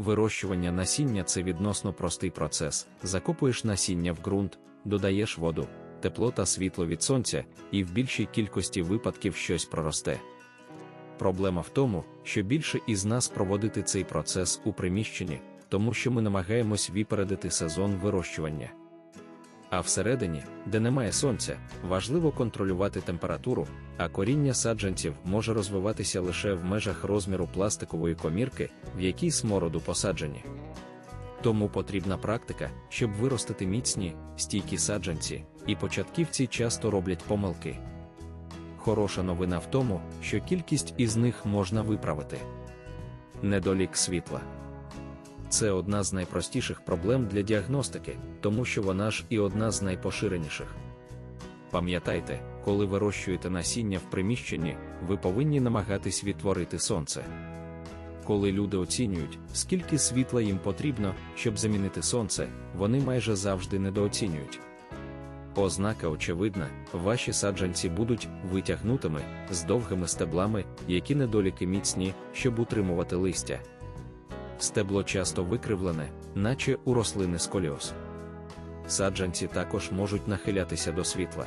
Вирощування насіння це відносно простий процес. Закопуєш насіння в ґрунт, додаєш воду, тепло та світло від сонця, і в більшій кількості випадків щось проросте. Проблема в тому, що більше із нас проводити цей процес у приміщенні, тому що ми намагаємось випередити сезон вирощування. А всередині, де немає сонця, важливо контролювати температуру, а коріння саджанців може розвиватися лише в межах розміру пластикової комірки, в якій смороду посаджені. Тому потрібна практика, щоб виростити міцні, стійкі саджанці, і початківці часто роблять помилки. Хороша новина в тому, що кількість із них можна виправити. Недолік світла. Це одна з найпростіших проблем для діагностики, тому що вона ж і одна з найпоширеніших. Пам'ятайте, коли вирощуєте насіння в приміщенні, ви повинні намагатись відтворити сонце. Коли люди оцінюють, скільки світла їм потрібно, щоб замінити сонце, вони майже завжди недооцінюють. Ознака очевидна, ваші саджанці будуть витягнутими з довгими стеблами, які недоліки міцні, щоб утримувати листя. Стебло часто викривлене, наче у рослини сколіоз. Саджанці також можуть нахилятися до світла.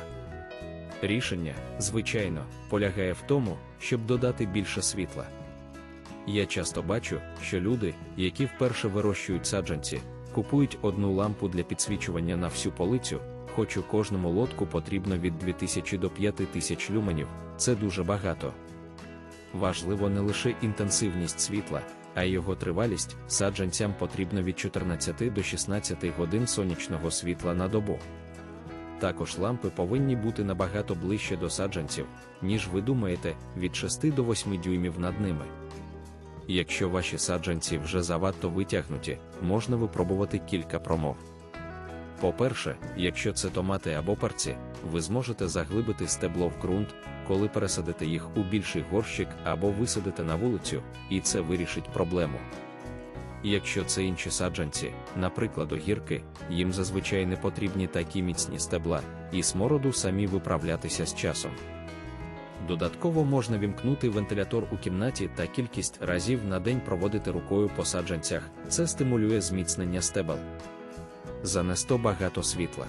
Рішення, звичайно, полягає в тому, щоб додати більше світла. Я часто бачу, що люди, які вперше вирощують саджанці, купують одну лампу для підсвічування на всю полицю, хоч у кожному лотку потрібно від 2000 до 5000 люменів, це дуже багато. Важливо не лише інтенсивність світла, а й його тривалість саджанцям потрібно від 14 до 16 годин сонячного світла на добу. Також лампи повинні бути набагато ближче до саджанців, ніж ви думаєте, від 6 до 8 дюймів над ними. Якщо ваші саджанці вже завадто витягнуті, можна випробувати кілька промов. По-перше, якщо це томати або парці, ви зможете заглибити стебло в ґрунт, коли пересадите їх у більший горщик або висадите на вулицю, і це вирішить проблему. Якщо це інші саджанці, наприклад, огірки, їм зазвичай не потрібні такі міцні стебла, і смороду самі виправлятися з часом. Додатково можна вімкнути вентилятор у кімнаті та кількість разів на день проводити рукою по саджанцях, це стимулює зміцнення стебел. Занесто багато світла.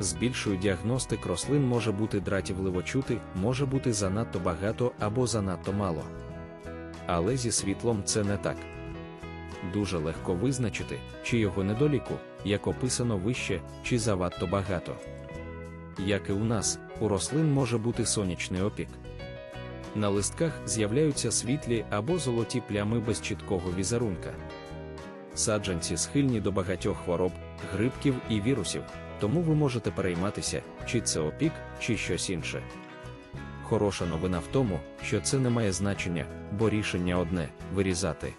З більшою діагностик рослин може бути дратівливо чути, може бути занадто багато або занадто мало. Але зі світлом це не так. Дуже легко визначити, чи його недоліку, як описано вище, чи завадто багато. Як і у нас, у рослин може бути сонячний опік. На листках з'являються світлі або золоті плями без чіткого візерунка. Саджанці схильні до багатьох хвороб, грибків і вірусів, тому ви можете перейматися, чи це опік, чи щось інше. Хороша новина в тому, що це не має значення, бо рішення одне вирізати.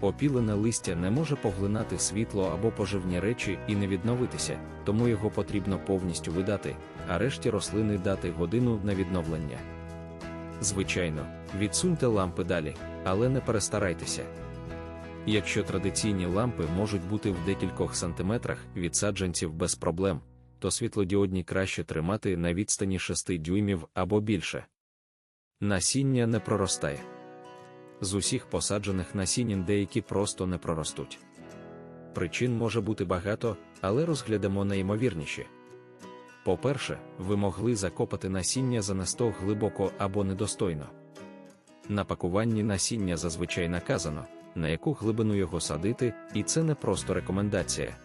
Опілене листя не може поглинати світло або поживні речі і не відновитися, тому його потрібно повністю видати, а решті рослини дати годину на відновлення. Звичайно, відсуньте лампи далі, але не перестарайтеся. Якщо традиційні лампи можуть бути в декількох сантиметрах від саджанців без проблем, то світлодіодні краще тримати на відстані 6 дюймів або більше. Насіння не проростає. З усіх посаджених насіннін деякі просто не проростуть. Причин може бути багато, але розглядемо найімовірніші. По-перше, ви могли закопати насіння занесто глибоко або недостойно. На пакуванні насіння зазвичай наказано, на яку глибину його садити, і це не просто рекомендація.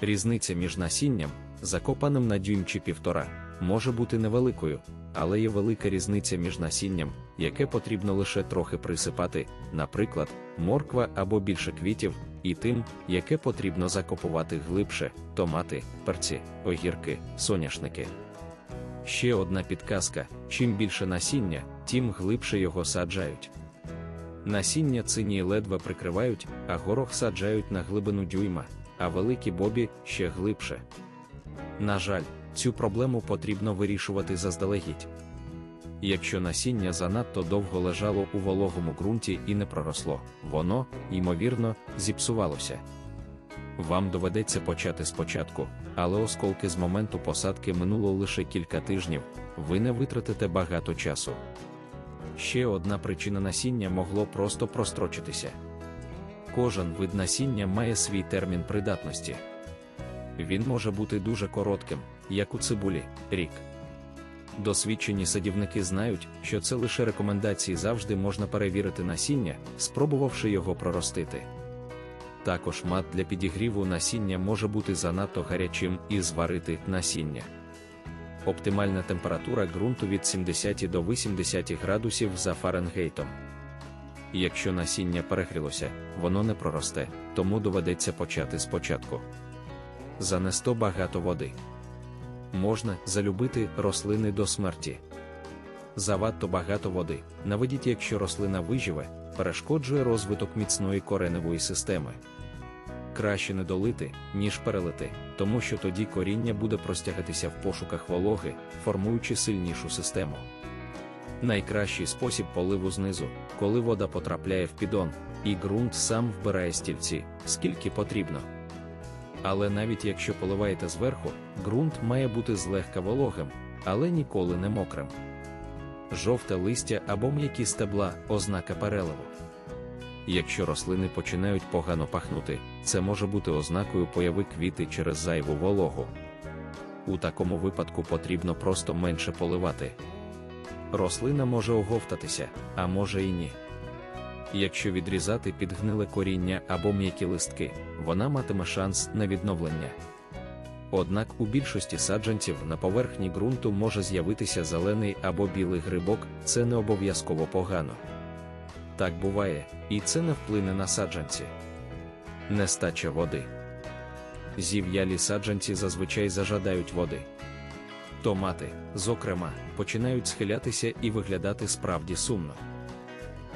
Різниця між насінням, закопаним на дюйм чи півтора, може бути невеликою, але є велика різниця між насінням, яке потрібно лише трохи присипати, наприклад, морква або більше квітів, і тим, яке потрібно закопувати глибше томати, перці, огірки, соняшники. Ще одна підказка: чим більше насіння, тим глибше його саджають. Насіння цинії ледве прикривають, а горох саджають на глибину дюйма, а великі бобі ще глибше. На жаль, цю проблему потрібно вирішувати заздалегідь. Якщо насіння занадто довго лежало у вологому ґрунті і не проросло, воно, ймовірно, зіпсувалося. Вам доведеться почати спочатку, але осколки з моменту посадки минуло лише кілька тижнів, ви не витратите багато часу. Ще одна причина насіння могло просто прострочитися. Кожен вид насіння має свій термін придатності. Він може бути дуже коротким, як у цибулі, рік. Досвідчені садівники знають, що це лише рекомендації завжди можна перевірити насіння, спробувавши його проростити. Також мат для підігріву насіння може бути занадто гарячим і зварити насіння. Оптимальна температура ґрунту від 70 до 80 градусів за Фаренгейтом. Якщо насіння перегрілося, воно не проросте, тому доведеться почати спочатку. Занесто багато води. Можна залюбити рослини до смерті. Завадто багато води, наведіть, якщо рослина виживе, перешкоджує розвиток міцної кореневої системи. Краще не долити, ніж перелити, тому що тоді коріння буде простягатися в пошуках вологи, формуючи сильнішу систему. Найкращий спосіб поливу знизу, коли вода потрапляє в піддон, і ґрунт сам вбирає стільці, скільки потрібно. Але навіть якщо поливаєте зверху, ґрунт має бути злегка вологим, але ніколи не мокрим. Жовте листя або м'які стебла ознака переливу. Якщо рослини починають погано пахнути, це може бути ознакою появи квіти через зайву вологу. У такому випадку потрібно просто менше поливати. Рослина може оговтатися, а може і ні. Якщо відрізати підгниле коріння або м'які листки, вона матиме шанс на відновлення. Однак у більшості саджанців на поверхні ґрунту може з'явитися зелений або білий грибок, це не обов'язково погано. Так буває, і це не вплине на саджанці. Нестача води. Зів'ялі саджанці зазвичай зажадають води. Томати, зокрема, починають схилятися і виглядати справді сумно.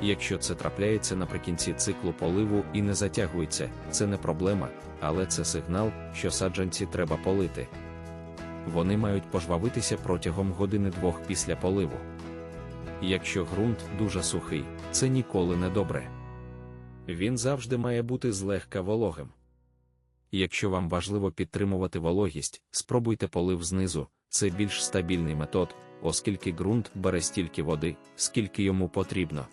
Якщо це трапляється наприкінці циклу поливу і не затягується, це не проблема, але це сигнал, що саджанці треба полити. Вони мають пожвавитися протягом години-двох після поливу. Якщо ґрунт дуже сухий, це ніколи не добре. Він завжди має бути злегка вологим. Якщо вам важливо підтримувати вологість, спробуйте полив знизу, це більш стабільний метод, оскільки ґрунт бере стільки води, скільки йому потрібно.